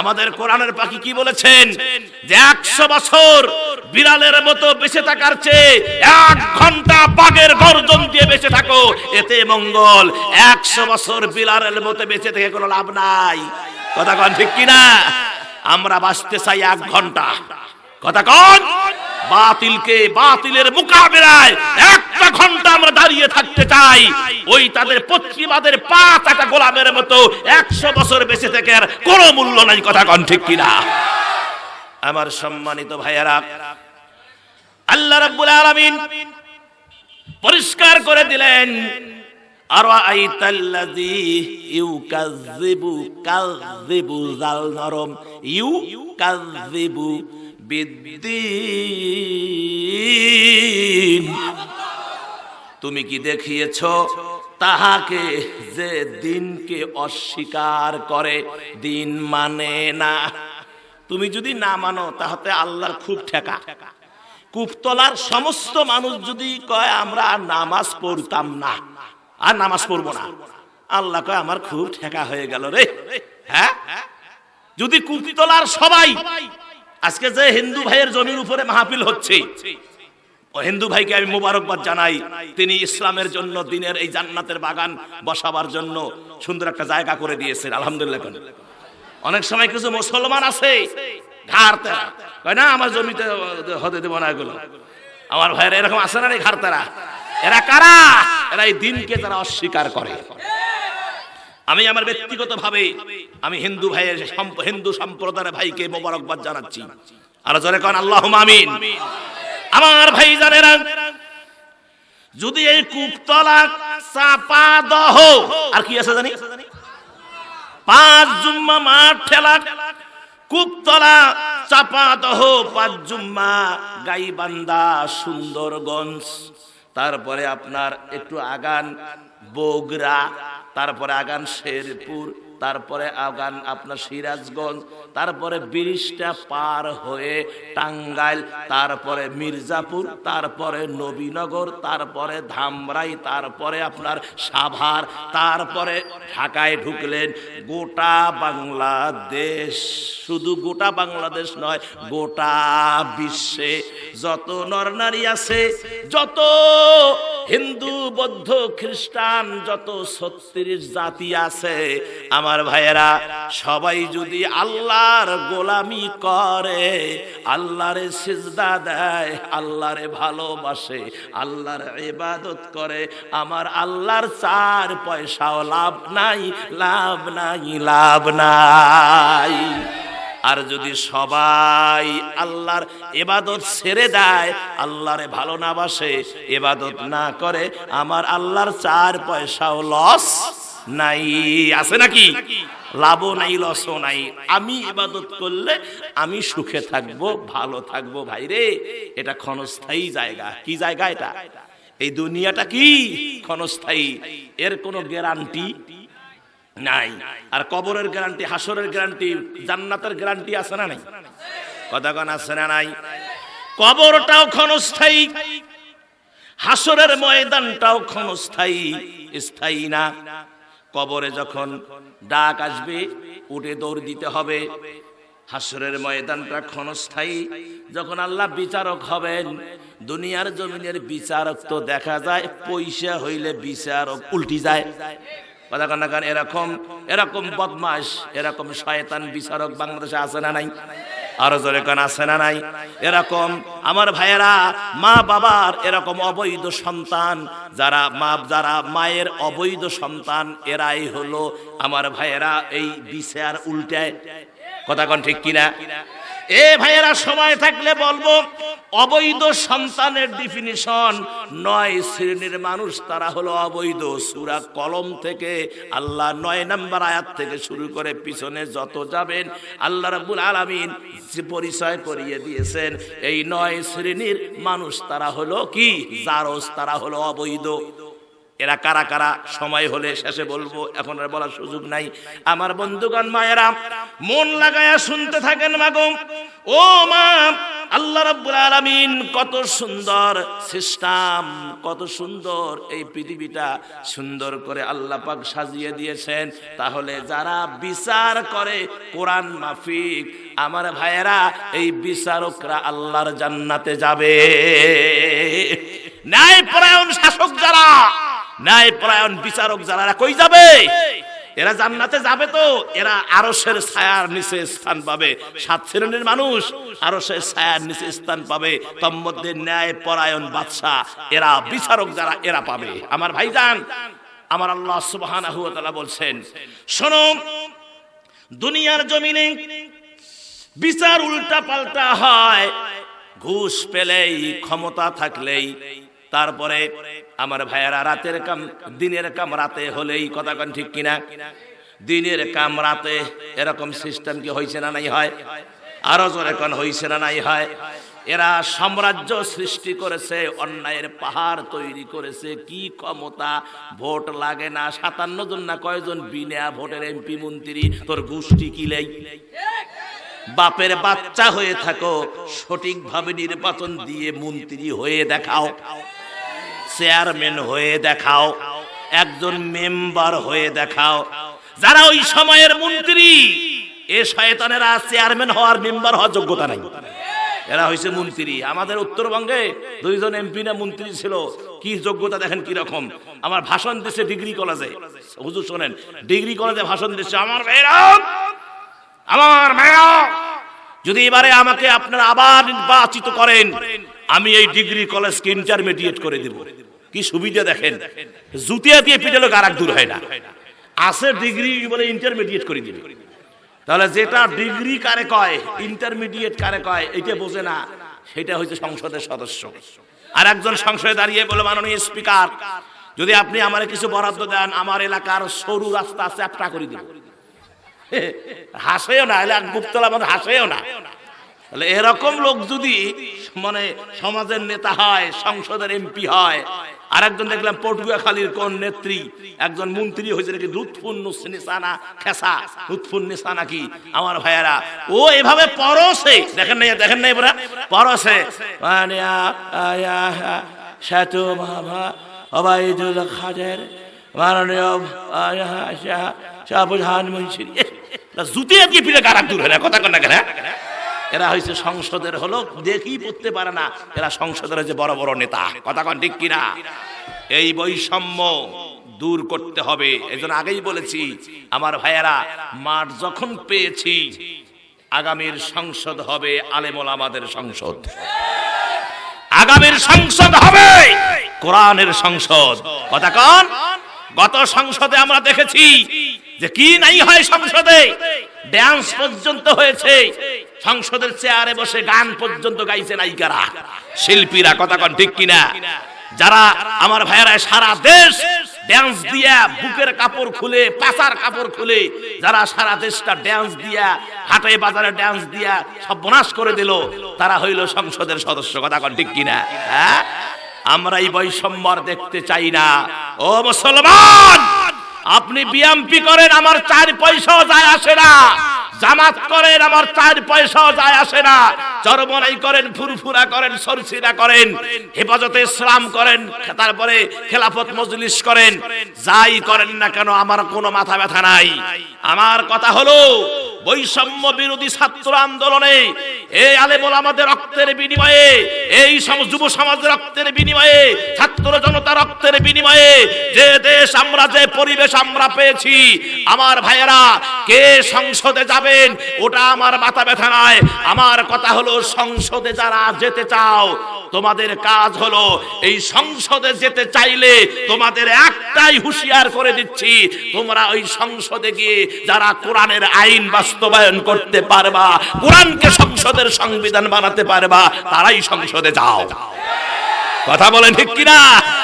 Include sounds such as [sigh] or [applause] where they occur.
আমাদের কোরআনের পাখি কি বলেছেন? যে একশো বছর বিড়ালের মতো বেঁচে থাকার চেয়ে এক ঘণ্টা বাঘের গর্জন দিয়ে বেঁচে থাকো, এতে মঙ্গল। একশো বছর বিড়ালের মতো বেঁচে থেকে কোনো লাভ নাই। কথা কন ঠিক কিনা? আমরা বাঁচতে চাই এক ঘণ্টা। কথা কন? বাতিলকে বাতিলের মোকাবেলায় একটা ঘণ্টা আমরা দাঁড়িয়ে থাকতে চাই। ওই তাদের পশ্চিমাদের পাঁচ একটা গোলামের মতো একশো বছর বেঁচে থেকে আর কোনো মূল্য নাই, কথা কন ঠিক কিনা? আমার সম্মানিত ভাইয়েরা, আল্লাহ রাব্বুল আলামিন পরিষ্কার করে দিলেন, আর আইতাল্লাযী ইউকাযযিবু কাযযিবু জাল নরম ইউকাযযিবু বিদ্দিন। তুমি কি দেখিয়েছ? তাহাকে যে দিনকে অস্বীকার করে, দিন মানে না। তুমি যদি না মানো, তাহাতে আল্লাহর খুব ঠেকা। কুপতলার সমস্ত মানুষ যদি কয়, আমরা নামাজ পড়তাম না, আর নামাজ পড়ব না। আল্লাহ কয়, আমার খুব ঠেকা হয়ে গেল রে। হ্যাঁ? যদি কুপতলার সবাই, আজকে যে হিন্দু ভাইয়ের জমির উপরে মাহফিল হচ্ছে হিন্দু ভাইকে আমি মোবারকবাদ জানাই, তিনি ইসলামের জন্য, দিনের এই জান্নাতের বাগান বসাবার জন্য সুন্দর একটা জায়গা করে দিয়েছেন, আলহামদুলিল্লাহ অনেক সময় কিছু মুসলমান আছে না, আমার জমিতে হতে দেবো না এগুলো। আমার ভাইয়েরা, এরকম আছে না ঘাড়তারা? এরা কারা? এরা এই দিনকে তারা অস্বীকার করে। আমি আমার ব্যক্তিগত ভাবে আমি হিন্দু ভাইয়ের হিন্দু সম্প্রদায়ের ভাইকে মোবারকবাদ জানাচ্ছি। আর জোরে কন আল্লাহ আমিন। আমার ভাই জানেরা যদি এই কূপতলা চাপা দহ, আর কি আছে জানি? পাঁচ জুম্মা মাঠ ঠেলা, কুপতলা চাপা দহ, পাঁচ জুম্মা গাইবান্ধা সুন্দরগঞ্জ। তারপরে আপনার একটু আগান, বগুড়া তারপরে আগান শেরপুর, তারপরে আগান আপনার সিরাজগঞ্জ, তারপরে ব্রিজটা পার হয়ে টাঙ্গাইল, তারপরে মির্জাপুর, তারপরে নবীনগর, তারপরে ধামরাই, তারপরে আপনার সাভার, তারপরে ঢাকায় ঢুকলেন গোটা বাংলাদেশ। শুধু গোটা বাংলাদেশ নয়, গোটা বিশ্বে যত নরনারী আছে, যত হিন্দু, বৌদ্ধ, খ্রিস্টান, যত ছত্রিশ জাতি আছে, আমার ভাইয়েরা, সবাই যদি আল্লাহর গোলামি করে, আল্লাহরে সিজদা দেয়, আল্লাহরে ভালোবাসে, আল্লাহর ইবাদত করে, আমার আল্লাহর চার পয়সাও লাভ নাই লাভ নাই লাভ নাই। আর যদি সবাই আল্লাহর এবাদত ছেড়ে দেয়, আল্লাহরে ভালো না বাসে এবাদত না করে, আমার আল্লাহর চার পয়সাও লস নাই। আছে নাকি? লাভও নাই, লসও নাই। আমি ইবাদত করলে আমি সুখে থাকব, ভালো থাকব ভাই রে। এটা ক্ষণস্থায়ী জায়গা। কি জায়গা এটা? এই দুনিয়াটা কি? ক্ষণস্থায়ী। এর কোনো গ্যারান্টি নাই। আর কবরের গ্যারান্টি হাসরের গ্যারান্টি, জান্নাতের গ্যারান্টি আছে না নাই? কতক্ষণ আছে না নাই? কবরটাও ক্ষণস্থায়ী হাসরের ময়দানটাও ক্ষণস্থায়ী, স্থায়ী না। কবরে যখন ডাক আসবে, উঠে দৌড় দিতে হবে। হাসরের ময়দানটা ক্ষণস্থায়ী। যখন আল্লাহ বিচারক হবেন, দুনিয়ার জমিনের বিচারক তো দেখা যায়, পয়সা হইলে বিচারক উল্টি যায়। কথা কন না এরকম এরকম বদমাস এরকম শয়তান বিচারক বাংলাদেশে আছে না নাই? আরও জোরে কান, আছে না নাই? এরকম আমার ভাইয়েরা, মা বাবার এরকম অবৈধ সন্তান, যারা মা, যারা মায়ের অবৈধ সন্তান, এরাই হলো আমার ভাইয়েরা এই বিচার উল্টায়। কথা কন ঠিক কিনা? এ ভাইয়েরা, সময় থাকলে বলব, অবৈধ সন্তানের ডিফিনিশন নয় শ্রেণির মানুষ, তারা হলো অবৈধ। সুরা কলম থেকে আল্লাহ নয় নাম্বার আয়াত থেকে শুরু করে পিছনে যত যাবেন, আল্লাহ রাব্বুল আলামিন যে পরিচয় করিয়ে দিয়েছেন, এই নয় শ্রেণির মানুষ তারা হলো কি? জারজ, তারা হলো অবৈধ। এরা কারা কারা? সময় হলে শেষে বলব, এখন আর বলার সুযোগ নাই। আমার বন্ধুগণ, মায়েরা, মন লাগায়া শুনতে থাকেন মাগো ও মা, আল্লাহ রাব্বুল আলামিন, কত সুন্দর সিস্টেম, কত সুন্দর এই পৃথিবীটা সুন্দর করে আল্লাহ পাক সাজিয়ে দিয়েছেন। তাহলে যারা বিচার করে কোরআন মাফিক, আমার ভাইয়েরা, এই বিচারকরা আল্লাহর জান্নাতে যাবে। ন্যায় পরায়ণ শাসক যারা ন্যায় পরায়ণ বিচারক যারা কই যাবে? এরা জান্নাতে যাবে তো। এরা আরশের ছায়ার নিচে স্থান পাবে। সাত শ্রেণির মানুষ আরশের ছায়ার নিচে স্থান পাবে। তোর মধ্যে ন্যায় পরায়ণ বাদশাহ, এরা বিচারক যারা, এরা পাবে। আমার ভাইজান, আমার আল্লাহ সুবহানাহু ওয়া তাআলা বলছেন, শোনো, দুনিয়ার জমিনে বিচার উল্টা পাল্টা হয়। ঘুষ পেলেই ক্ষমতা থাকলেই তারপরে আমার ভাইয়েরা, রাতের কাম, দিনের কাম রাতে হলেই কথা কন ঠিক কিনা? দিনের কাম রাতে এরকম সিস্টেম কি হয়েছে না নাই হয়? আরও জোরে কোন হয়েছে না নাই হয়? এরা সাম্রাজ্য সৃষ্টি করেছে, অন্যায়ের পাহাড় তৈরি করেছে, কি ক্ষমতা? ভোট লাগে না, সাতান্ন জন না কয়জন? বিনা ভোটের এমপি, মন্ত্রী, তোর গোষ্ঠী কিলেই বাপের বাচ্চা হয়ে থাকো, সঠিকভাবে নির্বাচন দিয়ে মন্ত্রী হয়ে দেখাও। চেয়ারম্যান হয়ে দেখাও, একজন মেম্বার হয়ে দেখাও। যারা ওই সময়ের মন্ত্রী, এ শয়তানেরা চেয়ারম্যান হওয়ার মেম্বার হওয়ার যোগ্যতা নাই। এরা হয়েছে মন্ত্রী। আমাদের উত্তরবঙ্গে দুইজন এমপি না মন্ত্রী ছিল। কি যোগ্যতা দেখেন কি রকম? আমার ভাষণ দিচ্ছে ডিগ্রি কলেজে। হুজুর শোনেন, ডিগ্রি কলেজে ভাষণ দিচ্ছে আমার ভাইরা আমার মায়া যদি এবারে আমাকে আপনারা আবার নির্বাচিত করেন, আমি এই ডিগ্রি কলেজকে ইন্টারমিডিয়েট করে দেব। কি সুবিধা দেখেন? জুতিয়া দিয়ে পিটালো আর দূর হয় না। আছে ডিগ্রি বলে ইন্টারমিডিয়েট করে দিবে। তাহলে যেটা ডিগ্রি কারে কয় ইন্টারমিডিয়েট কারে কয়, এটা বোঝে না। সেটা হচ্ছে সংসদের সদস্য। আর একজন সংসদে দাঁড়িয়ে বলে, মাননীয় স্পিকার যদি আপনি আমার কিছু বরাদ্দ দেন, আমার এলাকার সরু রাস্তা চ্যাপটা করে দিব [laughs] হাসেও না এলে গুপ্তলা মানে হাসেও না। তাহলে এরকম লোক যদি মানে সমাজের নেতা হয় সংসদের এমপি হয় আর একজন দেখলাম পটুয়াখালীর কোন নেত্রী একজন মন্ত্রী হয়েছে নাকি লুৎফুন নিসানা খেসা কি আমার ভাইয়েরা ও এভাবে পরশে দেখেন নাই দেখেন নাই বরা পরশে মানে মাননীয় পিলে দূর হয় না কথা কন না কেন এরা হয়েছে সংসদের হলো, দেখি পড়তে পারে না। এরা সংসদের হয়েছে বড় বড় নেতা। কথা কন ঠিক কিনা? এই বৈষম্য দূর করতে হবে। এজন্য আগেই বলেছি, আমার ভাইয়েরা, মাঠ যখন পেয়েছি, আগামীর সংসদ হবে আলেমল আমাদের সংসদ। আগামীর সংসদ হবে কোরআনের সংসদ। কথা কন? গত সংসদে আমরা দেখেছি যে কি নাই হয় সংসদে? ড্যান্স পর্যন্ত হয়েছে। সংসদের চেয়ারে বসে গান পর্যন্ত গাইছে নায়িকারা। শিল্পীরা, কথা কন ঠিক কিনা? যারা আমার ভাইয়েরা সারা দেশ ড্যান্স দিয়া বুকের কাপড় খুলে পাচার কাপড় খুলে, যারা সারা দেশটা ড্যান্স দিয়া, হাটে বাজারে ড্যান্স দিয়া সব বনাশ করে দিল, তারা হইল সংসদের সদস্য, কথা কন ঠিক কিনা? হ্যাঁ? আমরা এই বৈষম্য দেখতে চাই না। ও মুসলমান! আপনি বিএমপি করেন, আমার চার পয়সাও যায় আসে না। জামাত করেন, আমার চার পয়সাও যায় আসে না। চরমনাই করেন, ফুরফুরা করেন, সরসিরা করেন, হেফাজতে ইসলাম করেন, তারপরে খেলাফত মজলিস করেন। যাই করেন না কেন, আমার কোনো মাথা ব্যথা নাই। আমার কথা হলো বৈষম্য বিরোধী ছাত্র আন্দোলনে এই আলেমল আমাদের রক্তের বিনিময়ে, এই যুব সমাজের রক্তের বিনিময়ে, ছাত্র জনতা রক্তের বিনিময়ে, যে দেশ আমরা, যে পরিবেশ আমরা পেয়েছি, আমার ভাইয়েরা, কে সংসদে যাবেন, ওটা আমার মাথা ব্যথা নয়। আমার কথা হলো, সংসদে যারা যেতে চাও, তোমাদের কাজ হলো, এই সংসদে যেতে চাইলে তোমাদের একটাই হুঁশিয়ার করে দিচ্ছি, তোমরা ওই সংসদে গিয়ে যারা কোরআনের আইন বাস্তবায়ন করতে পারবা, কোরআনকে সংসদের সংবিধান বানাতে পারবা, তারাই সংসদে যাও। কথা বলেন ঠিক কিনা?